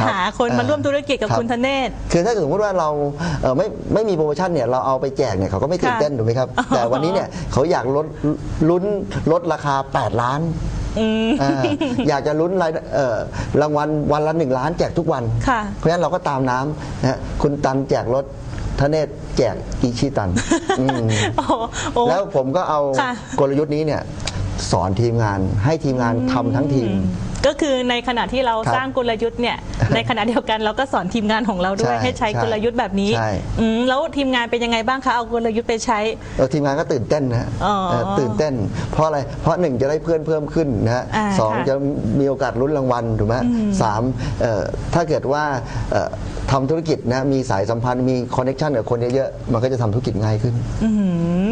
ครับหาคนมาอ่าร่วมธุรกิจกับครับคุณธเนศ คือถ้าสมมติว่าเราเอ่อไม่ไม่มีโปรโมชั่นเนี่ยเราเอาไปแจกเนี่ยเขาก็ไม่ตื่นเต้นค่ะถูกไหมครับ แต่วันนี้เนี่ยเขาอยากลดลุ้นลดราคา 8 ล้านอืมอ่าอยากจะลุ้นรายเอ่อรางวัลวันละ1ล้านแจกทุกวัน ค่ะ เพราะฉะนั้นเราก็ตามน้ำนะฮะคุณตันแจกรถทเนศแจกอีชิตันอืม โอ้โหโอ้ แล้วผมก็เอาค่ะ กลยุทธ์นี้เนี่ยสอนทีมงานให้ทีมงานทำทั้งทีม ก็คือในขณะที่เราครับสร้างกลยุทธ์เนี่ย ในขณะเดียวกันเราก็สอนทีมงานของเราด้วยใช่ให้ใช้ใช่กลยุทธ์แบบนี้ใช่ อืมแล้วทีมงานเป็นยังไงบ้างคะเอากลยุทธ์ไปใช้ เออทีมงานก็ตื่นเต้นนะฮะอ๋อเออตื่นเต้น เพราะอะไร เพราะหนึ่งจะได้เพื่อนเพิ่มขึ้นนะฮะอ่าสองค่ะจะมีโอกาสลุ้นรางวัลถูกไหมสามเอ่อถ้าเกิดว่าเอ่อ ทำธุรกิจนะมีสายสัมพันธ์มีคอนเนคชันกับคนเยอะๆมันก็จะทำธุรกิจง่ายขึ้น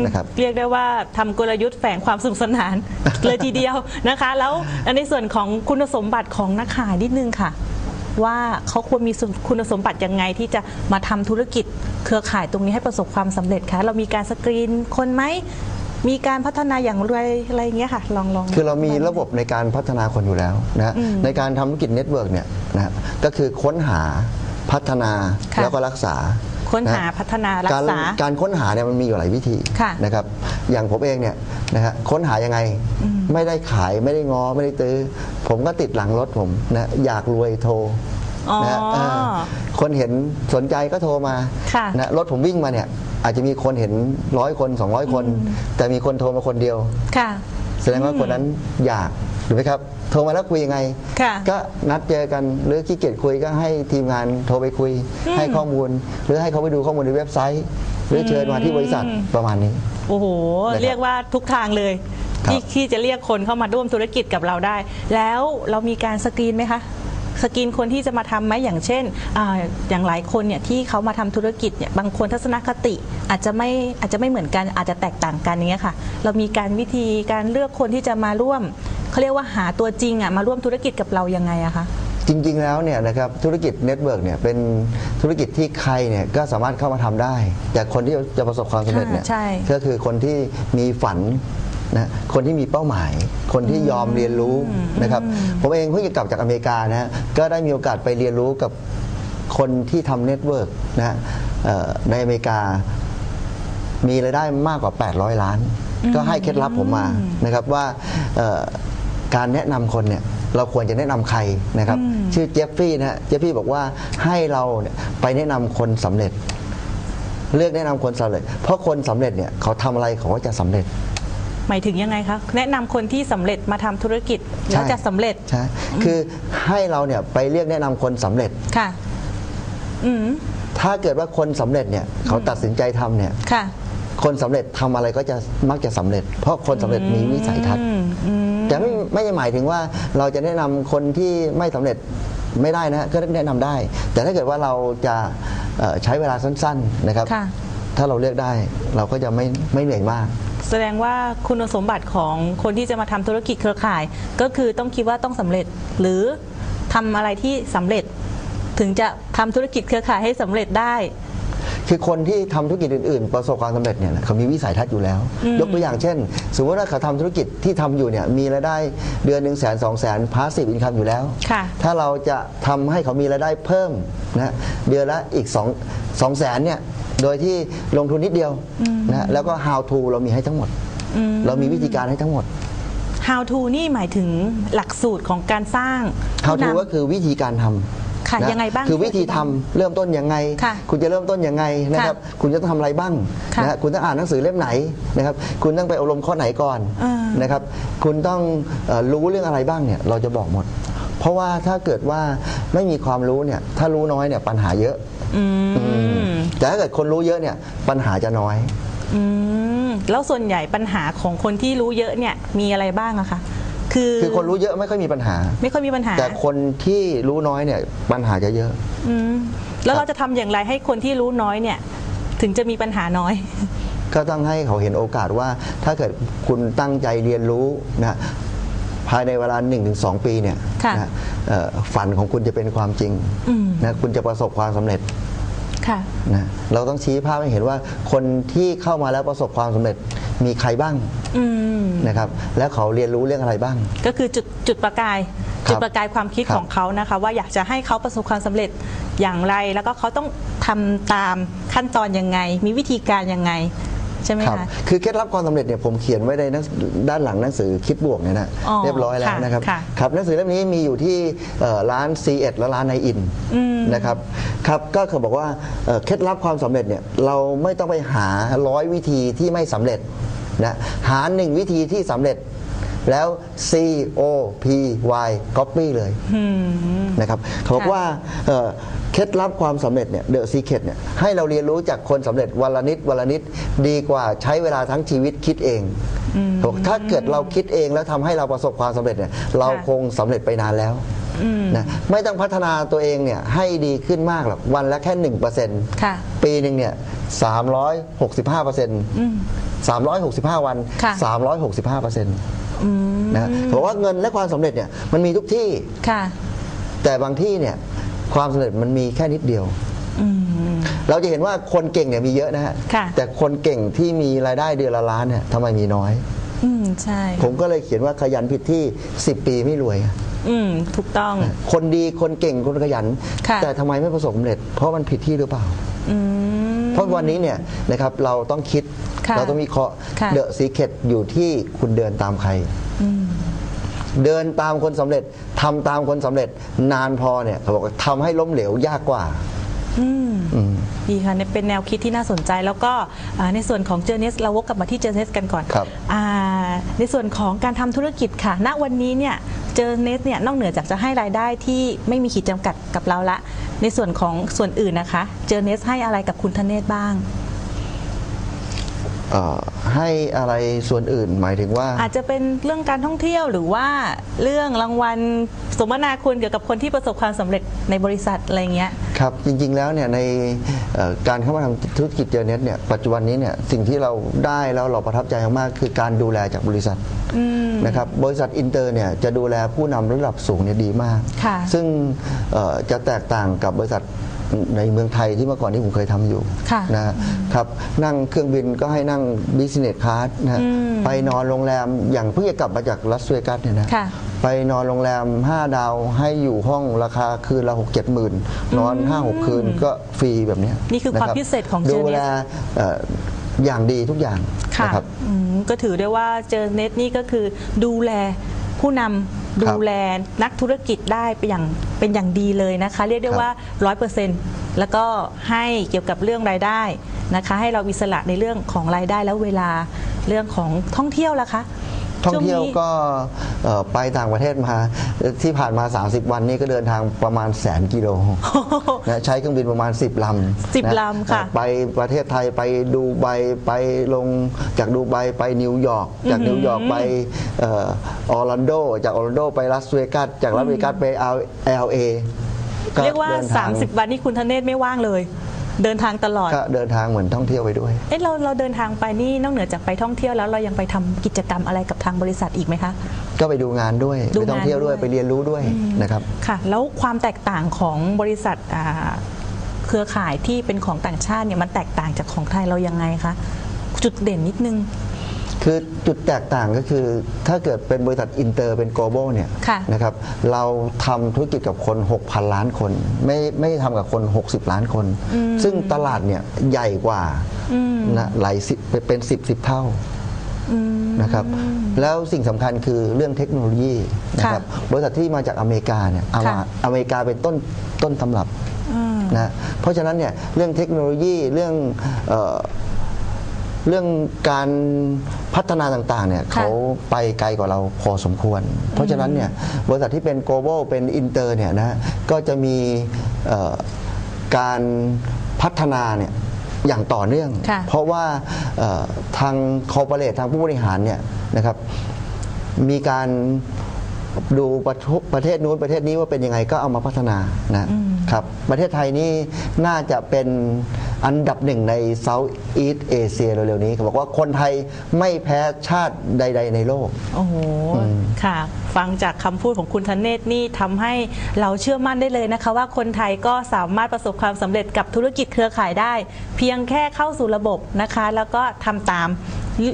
นะครับ เรียกได้ว่าทำกลยุทธ์แฝงความสนุกสนาน เลยทีเดียวนะคะ แล้วในส่วนของคุณสมบัติของนักขายนิดนึงค่ะ ว่าเขาควรมีคุณสมบัติยังไงที่จะมาทำธุรกิจเครือข่ายตรงนี้ให้ประสบความสำเร็จคะเรามีการสกรีนคนไหมมีการพัฒนาอย่างไรอะไรอย่างเงี้ยค่ะ ลองลอง คือเรามีระบบในการพัฒนาคนอยู่แล้วนะฮะในการทำธุรกิจเน็ตเวิร์กเนี่ยนะฮะก็คือค้นหา พัฒนาค่ะ แล้วก็รักษา ค้นหาะพัฒนารักษาการค้นหาเนี่ยมันมีอยู่หลายวิธีค่ะนะครับ อย่างผมเองเนี่ยนะฮะค้นหายังไงไม่ได้ขายไม่ได้ง้อไม่ได้ตื้อ ผมก็ติดหลังรถผมนะอยากรวยโทรอ๋อนะฮะเออคนเห็นสนใจก็โทรมาค่ะนะรถผมวิ่งมาเนี่ย อาจจะมีคนเห็นร้อยคน 200 คน แต่มีคนโทรมาคนเดียว ค่ะ แสดงว่าคนนั้นอยาก ถูกไหมครับโทรมาแล้วคุยยังไง ค่ะ ก็นัดเจอกันหรือขี้เกียจคุยก็ให้ทีมงานโทรไปคุย ให้ข้อมูล หรือให้เขาไปดูข้อมูลในเว็บไซต์ หรือเชิญมาที่บริษัทประมาณนี้ โอ้โห นะครับเรียกว่าทุกทางเลยครับ ที่ที่จะเรียกคนเข้ามาร่วมธุรกิจกับเราได้ แล้วเรามีการสกรีนไหมคะ สกรีนคนที่จะมาทำไหมอย่างเช่นอาอย่างหลายคนเนี่ยที่เขามาทำธุรกิจเนี่ยบางคนทัศนคติอาจจะไม่อาจจะไม่เหมือนกันอาจจะแตกต่างกันอย่างเงี้ยค่ะ เรามีการวิธีการเลือกคนที่จะมาร่วม เขาเรียกว่าหาตัวจริงอะมาร่วมธุรกิจกับเรายังไงอะคะ จริงๆ แล้วเนี่ยนะครับธุรกิจเน็ตเวิร์กเนี่ยเป็นธุรกิจที่ใครเนี่ยก็สามารถเข้ามาทำได้ แต่คนที่จะประสบความสำเร็จเนี่ยค่ะใช่ ก็คือคนที่มีฝันนะคนที่มีเป้าหมาย คนที่ยอมเรียนรู้นะครับผมเองเพิ่งจะกลับจากอเมริกานะฮะก็ได้มีโอกาสไปเรียนรู้กับคนที่ทำเน็ตเวิร์กนะฮะเอ่อในอเมริกา มีรายได้มากกว่า 800 ล้าน ก็ให้เคล็ดลับผมมานะครับว่าเอ่อ การแนะนำคนเนี่ยเราควรจะแนะนำใครนะครับ ชื่อเจฟฟี่นะฮะเจฟฟี่บอกว่าให้เราเนี่ยไปแนะนำคนสำเร็จ เลือกแนะนำคนสำเร็จ เพราะคนสำเร็จเนี่ยเขาทำอะไรเขาก็จะสำเร็จหมายถึงยังไงคะ แนะนำคนที่สำเร็จมาทำธุรกิจแล้วจะสำเร็จใช่คือให้เราเนี่ยไปเรียกแนะนำคนสำเร็จค่ะอืมถ้าเกิดว่าคนสำเร็จเนี่ยเขาตัดสินใจทำเนี่ยค่ะ คนสำเร็จทำอะไรก็จะมักจะสำเร็จ เพราะคนสำเร็จมีวิสัยทัศน์อืมอืม แต่ไม่ไม่ได้หมายถึงว่าเราจะแนะนำคนที่ไม่สำเร็จไม่ได้นะก็แนะนำได้ แต่ถ้าเกิดว่าเราจะเอ่อใช้เวลาสั้น ๆนะครับค่ะถ้าเราเลือกได้เราก็จะไม่ไม่เหนื่อยมากแสดงว่าคุณสมบัติของคนที่จะมาทำธุรกิจเครือข่าย ก็คือต้องคิดว่าต้องสำเร็จ หรือทำอะไรที่สำเร็จ ถึงจะทำธุรกิจเครือข่ายให้สำเร็จได้ คือคนที่ทำธุรกิจอื่นๆ ประสบความสำเร็จเนี่ยนะเขามีวิสัยทัศน์อยู่แล้ว ยกตัวอย่างเช่น สมมติว่าเขาทำธุรกิจที่ทำอยู่เนี่ยมีรายได้เดือนหนึ่งแสนสองแสนพาสซีฟอินคัมอยู่แล้วค่ะถ้าเราจะทำให้เขามีรายได้เพิ่มนะเดือนละอีก2 2แสนเนี่ยโดยที่ลงทุนนิดเดียวนะแล้วก็ how to เรามีให้ทั้งหมด เรามีวิธีการให้ทั้งหมด how to นี่หมายถึงหลักสูตรของการสร้าง how ผู้ to นำก็คือวิธีการทำ ค่ะนยังไงบ้างคือวิธีทำเริ่มต้นยังไง ค่ะคุณจะเริ่มต้นยังไงนะครับ คุณจะต้องทำอะไรบ้างค่ะนะฮะคุณต้องอ่านหนังสือเล่มไหนนะครับ คุณต้องไปอบรมข้อไหนก่อนอ่าน นะครับ คุณต้องเอ่อรู้เรื่องอะไรบ้างเนี่ยเราจะบอกหมด เพราะว่าถ้าเกิดว่าไม่มีความรู้เนี่ยถ้ารู้น้อยเนี่ยปัญหาเยอะ อืม แต่ถ้าเกิดคนรู้เยอะเนี่ยปัญหาจะน้อย อืม แล้วส่วนใหญ่ปัญหาของคนที่รู้เยอะเนี่ยมีอะไรบ้างอะคะ คือคือคนรู้เยอะไม่ค่อยมีปัญหา ไม่ค่อยมีปัญหา แต่คนที่รู้น้อยเนี่ยปัญหาจะเยอะอืมแล้วครับเราจะทำอย่างไรให้คนที่รู้น้อยเนี่ย ถึงจะมีปัญหาน้อย ก็ต้องให้เขาเห็นโอกาสว่า ถ้าเกิดคุณตั้งใจเรียนรู้นะภายในเวลา 1-2 ปีเนี่ยค่ะนะเอ่อฝันของคุณจะเป็นความจริงอืม นะคุณจะประสบความสำเร็จค่ะ นะเราต้องชี้ภาพให้เห็นว่าคนที่เข้ามาแล้วประสบความสำเร็จ มีใครบ้างอืมนะครับ แล้วเขาเรียนรู้เรื่องอะไรบ้าง ก็คือจุดจุดประกาย ครับจุดประกายความคิดครับของเขานะคะ ว่าอยากจะให้เขาประสบความสำเร็จอย่างไร แล้วก็เขาต้องทำตามขั้นตอนยังไง มีวิธีการยังไง ใช่ไหมครับคะ คือเคล็ดลับความสำเร็จเนี่ยผมเขียนไว้ในหนังด้านหลังหนังสือคิดบวกเนี่ยนะอ๋อเรียบร้อยแล้วค่ะนะครับค่ะครับหนังสือเล่มนี้มีอยู่ที่เอ่อร้าน C1 และร้านในอินนะครับครับก็คือบอกว่าเอ่อเคล็ดลับความสำเร็จเนี่ยเราไม่ต้องไปหาร้อยวิธีที่ไม่สำเร็จนะหาหนึ่งวิธีที่สำเร็จ แล้ว C O P Y copy เลยนะครับเขาบอกค่ะว่าเอ่อเคล็ดลับความสำเร็จเนี่ยเดอะซีเคดเนี่ยให้เราเรียนรู้จากคนสำเร็จวันละนิดวันละนิดดีกว่าใช้เวลาทั้งชีวิตคิดเองเขาบอกถ้าเกิดเราคิดเองแล้วทำให้เราประสบความสำเร็จเนี่ยเราคงสำเร็จไปนานแล้วนะไม่ต้องพัฒนาตัวเองเนี่ยให้ดีขึ้นมากหรอกวันละแค่หนึ่งเปอร์เซ็นต์ค่ะปีหนึ่งเนี่ยสามร้อยหกสิบห้าเปอร์เซ็นต์ สามร้อยหกสิบห้าวัน ค่ะสามร้อยหกสิบห้าเปอร์เซ็นต์นะเขาบอกว่าเงินและความสำเร็จเนี่ยมันมีทุกที่ ค่ะ แต่บางที่เนี่ยความสำเร็จมันมีแค่นิดเดียวเราจะเห็นว่าคนเก่งเนี่ยมีเยอะนะฮะค่ะ แต่คนเก่งที่มีรายได้เดือนละล้านเนี่ยทำไมมีน้อย อืม ใช่ ผมก็เลยเขียนว่าขยันผิดที่ 10 ปีไม่รวย อืม ถูกต้อง คนดีคนเก่งคนขยัน ค่ะ แต่ทำไมไม่ประสบความสำเร็จ เพราะมันผิดที่หรือเปล่า อืม เพราะวันนี้เนี่ยนะครับเราต้องคิดค่ะเราต้องวิเคราะห์ค่ะเดอะซีเคดอยู่ที่คุณเดินตามใคร เดินตามคนสำเร็จทำตามคนสำเร็จนานพอเนี่ยเขาบอกว่าทำให้ล้มเหลวยากกว่าดีค่ะเนี่ยเป็นแนวคิดที่น่าสนใจแล้วก็อ่าในส่วนของเจอเนสเราวกกลับมาที่เจอเนสกันก่อนครับอ่าในส่วนของการทำธุรกิจค่ะ ณวันนี้เนี่ยเจอเนสเนี่ยนอกเหนือจากจะให้รายได้ที่ไม่มีขีดจำกัดกับเราละ ในส่วนของส่วนอื่นนะคะ เจอเนสให้อะไรกับคุณธเนศบ้าง เอ่อให้อะไรส่วนอื่นหมายถึงว่า อาจจะเป็นเรื่องการท่องเที่ยวหรือว่าเรื่องรางวัลสมนาคุณเกี่ยวกับคนที่ประสบความสำเร็จในบริษัทอะไรเงี้ย ครับจริงๆแล้วเนี่ยในเอ่อการเข้ามาทำธุรกิจเจอเน็ตเนี่ยปัจจุบันนี้เนี่ยสิ่งที่เราได้แล้วเราประทับใจมากๆคือการดูแลจากบริษัท นะครับบริษัทอินเตอร์เนี่ยจะดูแลผู้นำระดับสูงเนี่ยดีมากค่ะซึ่งเอ่อจะแตกต่างกับบริษัทในเมืองไทยที่เมื่อก่อนที่ผมเคยทำอยู่ค่ะนะครับนั่งเครื่องบินก็ให้นั่งบิสเนสคลาสนะฮะไปนอนโรงแรมอย่างเพิ่งจะกลับมาจากลัสเวกัสเนี่ยนะค่ะไปนอนโรงแรม 5 ดาวให้อยู่ห้องราคาคืนละ6 7หมื่นนอน 5 6 คืนก็ฟรีแบบเนี้ยนี่คือความะรับพิเศษของดู Journeys แลเอ่อ อย่างดีทุกอย่างค่ะนะครับ อืมก็ถือได้ว่าเจอเน็ตนี่ก็คือดูแลผู้นำครับดูแลนักธุรกิจได้เป็นอย่างเป็นอย่างดีเลยนะคะ เรียกได้ครับว่าร้อยเปอร์เซ็นต์แล้วก็ให้เกี่ยวกับเรื่องรายได้นะคะ ให้เราอิสระในเรื่องของรายได้แล้วเวลาเรื่องของท่องเที่ยวล่ะคะ ท่องเที่ยวช่นี้ก็เอ่อไปต่างประเทศมาที่ผ่านมา 30 วันนี้ก็เดินทางประมาณแสนกิโลนะใช้เครื่องบินประมาณ 10ลำสิบนะลำค่ะไปประเทศไทยไปดูไบไปลงจากดูไบไปนิวยอร์กจากนิวยอร์กไปเออร์แลนโด จากออร์แลนโดไปลาสเวกัสจากลาสเวกัสไปเอาเอลเอเรียกว่า 30 วันนี้คุณธเนศไม่ว่างเลย เดินทางตลอด ก็เดินทางเหมือนท่องเที่ยวไปด้วย เอ๊ะเราเราเดินทางไปนี่นอกเหนือจากไปท่องเที่ยวแล้วเรายังไปทำกิจกรรมอะไรกับทางบริษัทอีกไหมคะ ก็ไปดูงานด้วยดูไปท่องเที่ยวด้วยงานด้วย ไปเรียนรู้ด้วยนะครับ ค่ะ แล้วความแตกต่างของบริษัทอ่าเครือข่ายที่เป็นของต่างชาติเนี่ยมันแตกต่างจากของไทยเรายังไงคะจุดเด่นนิดนึง คือจุดแตกต่างก็คือถ้าเกิดเป็นบริษัทอินเตอร์เป็น global เนี่ยค่ะ นะครับเราทำธุรกิจกับคน 6,000 ล้านคน ไม่ไม่ทำกับคน 60 ล้านคน ซึ่งตลาดเนี่ยใหญ่กว่านะหลายสิบเป็น 10 10 เท่า นะครับแล้วสิ่งสำคัญคือเรื่องเทคโนโลยีนะครับบริษัทที่มาจากอเมริกาเนี่ยเอามาค่ะ อเมริกาเป็นต้นต้นตำรับนะเพราะฉะนั้นเนี่ยเรื่องเทคโนโลยีเรื่องเอ่อ เรื่องการพัฒนาต่างๆเนี่ยค่ะเขาไปไกลกว่าเราพอสมควร เพราะฉะนั้นเนี่ยบริษัทที่เป็น global เป็น inter เนี่ยนะก็จะมีเอ่อการพัฒนาเนี่ยอย่างต่อเนื่องค่ะเพราะว่าเอ่อทางคอร์ปอเรททางผู้บริหารเนี่ยนะครับมีการดูประทุประเทศนู้นประเทศนี้ว่าเป็นยังไงก็เอามาพัฒนานะครับประเทศไทยนี่น่าจะเป็น อันดับหนึ่งใน South East Asia เร็วๆนี้เขาบอกว่าคนไทยไม่แพ้ชาติใด ๆ ในโลก โอ้โหค่ะ ฟังจากคำพูดของคุณธเนศนี่ทำให้เราเชื่อมั่นได้เลยนะคะ ว่าคนไทยก็สามารถประสบความสำเร็จกับธุรกิจเครือข่ายได้ เพียงแค่เข้าสู่ระบบนะคะ แล้วก็ทำตาม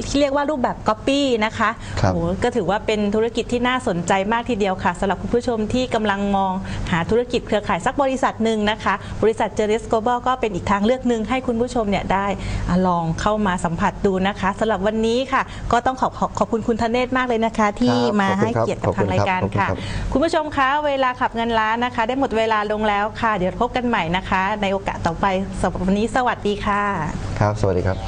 ที่เรียกว่ารูปแบบก๊อปปี้นะคะครับ โอ้โหก็ถือว่าเป็นธุรกิจที่น่าสนใจมากทีเดียวค่ะสำหรับคุณผู้ชมที่กำลังมองหาธุรกิจเครือข่ายสักบริษัทหนึ่งนะคะ บริษัทเจริสโกลบอลก็เป็นอีกทางเลือกหนึ่งให้คุณผู้ชมเนี่ยได้อะลองเข้ามาสัมผัสดูนะคะสำหรับวันนี้ค่ะ ก็ต้องขอบขอบขอบคุณคุณธเนศมากเลยนะคะ ที่ครับมาขอบคุณให้ครับเกียรติกับขอบคุทางณรายครับการขอบคุณค่ะ ครับ คุณผู้ชมคะเวลาขับเงินล้านนะคะ ได้หมดเวลาลงแล้วค่ะ เดี๋ยวพบกันใหม่นะคะ ในโอกาสต่อไปสำหรับวันนี้สวัสดีค่ะ ครับ สวัสดีครับ